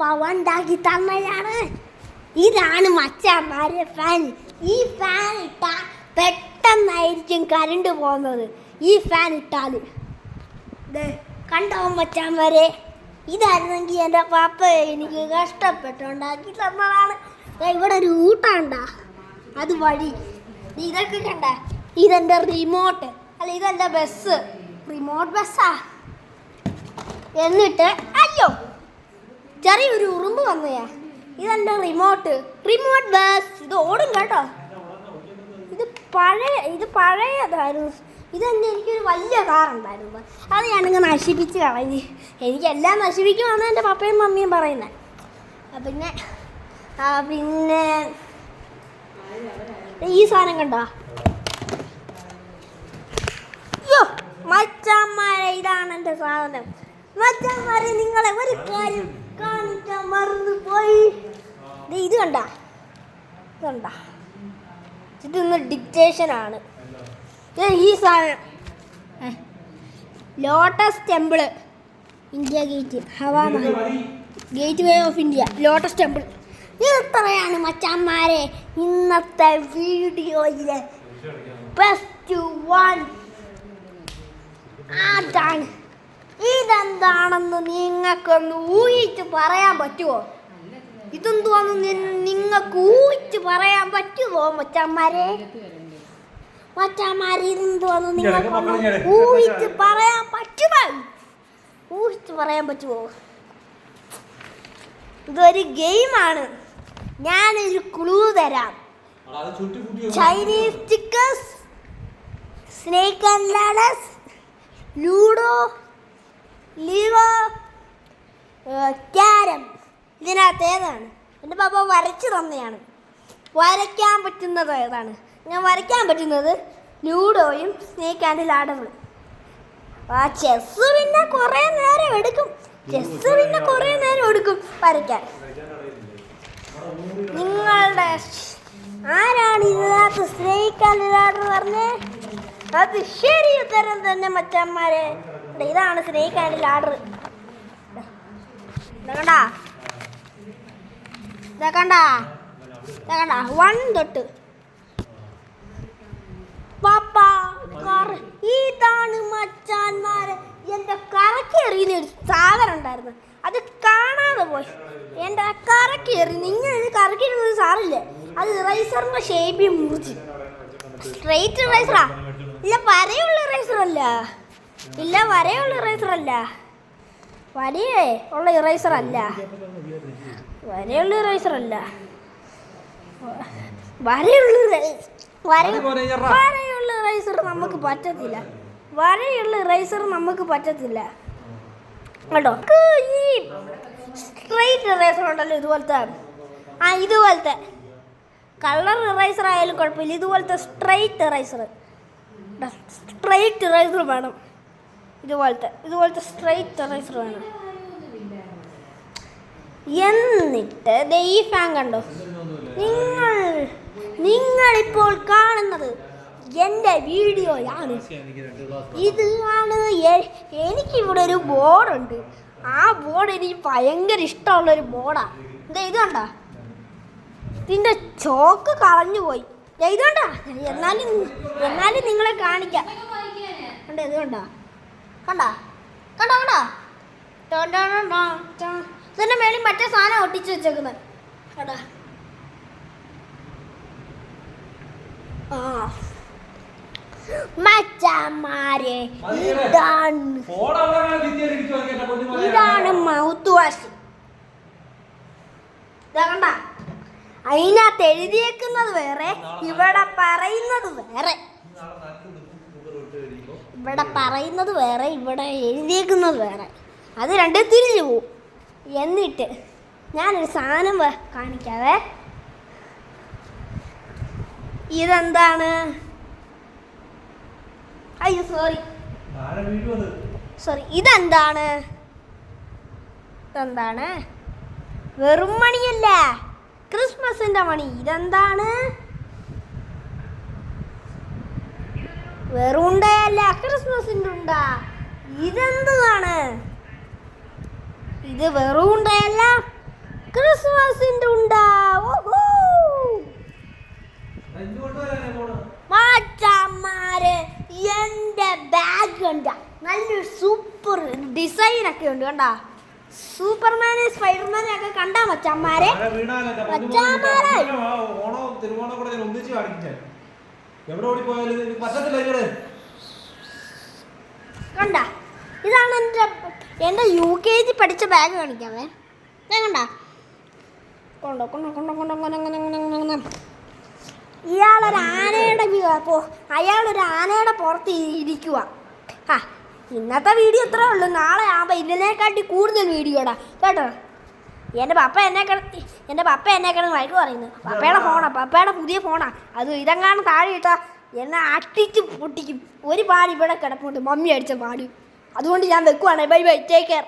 പപ്പ ഉണ്ടാക്കി ഇതാണ് മച്ചാന്മാരെ ഫാൻ ഈ ഫാൻ ഇട്ടാൽ പെട്ടെന്നായിരിക്കും കരണ്ട് പോകുന്നത്. ഈ ഫാൻ ഇട്ടാൽ കണ്ടോ മച്ചാന്മാരെ ഇതായിരുന്നെങ്കിൽ എന്റെ പാപ്പ എനിക്ക് കഷ്ടപ്പെട്ടുണ്ടാക്കി തന്നതാണ് ഇവിടെ ഒരു ഊട്ടാണ്ടാ. അത് വഴി. ഇതൊക്കെ കണ്ട. ഇതെന്റെ റിമോട്ട് അല്ല ഇതെന്റെ ബസ് റിമോട്ട് ബസ്സാ എന്നിട്ട് അയ്യോ ചെറിയൊരു ഉറുമ്പ് വന്നയാ. ഇതെന്റെ റിമോട്ട് റിമോട്ട് ബസ് ഇത് ഓടും കേട്ടോ. ഇത് പഴയ ഇത് പഴയതായിരുന്നു. ഇതെന്നെ എനിക്കൊരു വലിയ കാർ ഉണ്ടായിരുന്നു. അത് ഞാനിങ്ങ് നശിപ്പിച്ച് കളഞ്ഞ്. എനിക്കെല്ലാം നശിപ്പിക്കുമെന്ന് എന്റെ പപ്പയും മമ്മിയും പറയുന്നത് പിന്നെ പിന്നെ ഈ സാധനം കണ്ടോ? അയ്യോ മച്ചന്മാരെ ഇതാണ് എന്റെ സാധനം. മച്ചന്മാരെ നിങ്ങളെ ഒരു കാര്യം കാണിക്കാൻ മറന്നു പോയി ദേ ഇത് കണ്ട? ഇത് കണ്ട? ഇതൊന്ന് ദേ ഈ സാധനം. Lotus temple India gate Hawa Mahal gateway of India lotus temple ഇത്രയാണ് മച്ചാന്മാരെ? ഇന്നത്തെ വീഡിയോയിലെ ബെസ്റ്റ് വൺ അതാണ് ഇതെന്താണെന്ന് നിങ്ങൾക്കൊന്ന് ഊഹിച്ച് പറയാൻ പറ്റുമോ ഇതെന്തുവാന്ന് നിങ്ങൾക്ക് ഊഹിച്ച് പറയാൻ പറ്റുമോ മച്ചന്മാരെ? മച്ചന്മാരെ ഇതെന്തുവാന്ന് നിങ്ങൾക്ക് ഊഹിച്ച് പറയാൻ പറ്റുമോ ഊഹിച്ച് പറയാൻ പറ്റുമോ ഇതൊരു ഗെയിമാണ്. ഞാനൊരു ക്ലൂ തരാം. Chinese chickens snake and ladders ludo ലീവോ carrom. ഇതിനകത്ത് ഏതാണ്? എന്റെ പാപ്പ വരച്ച് തന്നെയാണ്. വരയ്ക്കാൻ പറ്റുന്നത് ഏതാണ്? ഞാൻ വരയ്ക്കാൻ പറ്റുന്നത് ലൂഡോയും സ്നേക്ക് ആൻഡ് ലാഡറും ആ ചെസ് പിന്നെ കുറേ നേരം എടുക്കും. ചെസ് പിന്നെ കുറേ നേരം എടുക്കും വരയ്ക്കാൻ. നിങ്ങളുടെ ആരാണ് ഇതിനകത്ത് സ്നേഹിക്കാൻ ലാഡർ പറഞ്ഞേ? അത് ശരി ഉത്തരം തന്നെ മച്ചന്മാരെ. ഇതാണ് സ്നേക്ക് ആൻഡ് ലാഡർ കണ്ട? കണ്ട? കണ്ട? വൺ തൊട്ട്. പാപ്പ ഇതാണ് മച്ചാന്മാരെ. എന്റെ കറക്കി എറിയുന്ന ഒരു സാധനം ഉണ്ടായിരുന്നു. അത് കാണാതെ പോയി. എന്റെ കറക്കി എറി നിങ്ങൾ ഇത് കറക്കി എറിയുന്ന സാറില്ലേ അത് റൈസറിന്റെ ഷേപ്പിൽ മുറിച്ച്. സ്ട്രെയിറ്റ് റൈസറാ ഇല്ല വരയുള്ള ഇറേസർ അല്ല. ഇല്ല വരയുള്ള ഇറേസർ അല്ല. വരയേ ഉള്ള ഇറേസർ അല്ല. വരയുള്ള ഇറേസർ അല്ല. വരയുള്ള വരയുള്ള ഇറേസർ നമുക്ക് പറ്റത്തില്ല. വരയുള്ള ഇറേസർ നമുക്ക് പറ്റത്തില്ല. കേട്ടോ ഈ സ്ട്രെയിറ്റ് ഇറേസർ ഉണ്ടല്ലോ ഇതുപോലത്തെ. ആ ഇതുപോലത്തെ. കളർ ഇറേസർ ആയാലും കുഴപ്പമില്ല. ഇതുപോലത്തെ സ്ട്രെയിറ്റ് ഇറേസർ സ്ട്രെയിറ്റ് ഇറൈസർ വേണം. ഇതുപോലത്തെ ഇതുപോലത്തെ സ്ട്രൈറ്റ് ഇറൈസർ വേണം. എന്നിട്ട് ദേ ഈ ഫാൻ കണ്ടോ? നിങ്ങൾ നിങ്ങൾ ഇപ്പോൾ കാണുന്നത് എന്റെ വീഡിയോയാണ്. ഇതാണ് എനിക്കിവിടെ ഒരു ബോർഡുണ്ട് ആ ബോർഡ് എനിക്ക് ഭയങ്കര ഇഷ്ടമുള്ള ഒരു ബോർഡാണ് ഇത് കണ്ട? ഇതിന്റെ ചോക്ക് കളഞ്ഞു പോയി ദേ ഇത് കണ്ട എന്നാലും എന്നാലും നിങ്ങളെ കാണിക്കാം. കണ്ട കണ്ടോ? കണ്ടോ? കണ്ടോ. ഇതിന്റെ മേളിൽ മറ്റേ സാധനം ഒട്ടിച്ചു വെച്ചേക്കുന്നത് കണ്ടാ? ആ. മച്ചന്മാരെ ഇതാണ് ഇതാണ് മൗത്ത് വാഷ് ഇതാ കണ്ട? അതിനകത്ത് എഴുതിയേക്കുന്നത് വേറെ ഇവിടെ പറയുന്നത് വേറെ. ഇവിടെ പറയുന്നത് വേറെ ഇവിടെ എഴുതിയേക്കുന്നത് വേറെ. അത് രണ്ട് തിരിഞ്ഞു പോവും. എന്നിട്ട് ഞാനൊരു സാധനം കാണിക്കാവേ. ഇതെന്താണ്? അയ്യോ സോറി സോറി ഇതെന്താണ്? ഇതെന്താണ്? വെറും മണിയല്ല? ക്രിസ്മസിന്റെ മണി ഇതെന്താണ്? വെറുണ്ടയല്ല ക്രിസ്മസിന്റെ ഉണ്ടാ. ഇതെന്താണ്? ഇത് വെറുണ്ടയല്ല ക്രിസ്മസിന്റെ ഉണ്ടാ. മാറ്റാന്മാര് എന്റെ ബാഗ് കണ്ട. നല്ലൊരു സൂപ്പർ ഡിസൈനൊക്കെ ഉണ്ട് കണ്ടാ. സൂപ്പർമാനെ സ്പൈഡർമാനെ ഒക്കെ കണ്ടാ മച്ചാമാരെ മച്ചാമാരെ ഓണോ തിരുവോണോ കൂടെ ഞാൻ ഒന്നിച്ച് കാണിക്കാൻ എവിടെ ഓടി പോയാലും പറ്റത്തില്ല ഇങ്ങനെ കണ്ട? ഇതാണ് എന്റെ എന്റെ യു കെ ജി പഠിച്ച ബാഗ് കാണിക്കാമേ ഞാൻ കണ്ട? കൊണ്ടോ കൊണ്ടോ കൊണ്ടോ കൊണ്ടോ കൊണ്ടോ കൊണ്ടോ കൊണ്ടോ കൊണ്ടോ ഇയാളൊരു ആനയുടെ അയാളൊരു ആനയുടെ പുറത്ത് ഇരിക്കുക ആ ഇന്നത്തെ വീഡിയോ ഇത്രേ ഉള്ളൂ. നാളെ ആകുമ്പോൾ ഇതിനെക്കാട്ടി കൂടുതൽ വീഡിയോടാ. കേട്ടോ? എന്റെ പപ്പ എന്നെ കിടത്തി എന്റെ പപ്പ എന്നെ കിടന്ന് വഴക്ക് പറയുന്നു. പപ്പയുടെ ഫോണാ പപ്പയുടെ പുതിയ ഫോണാ അത് ഇതെങ്ങാണ് താഴെ ഇട്ടാ എന്നെ അട്ടിച്ച് പൊട്ടിക്കും. ഒരു പാടി ഇവിടെ കിടപ്പുണ്ട്. മമ്മി അടിച്ച പാടി. അതുകൊണ്ട് ഞാൻ വെക്കുവാണ്. Bye bye. Take care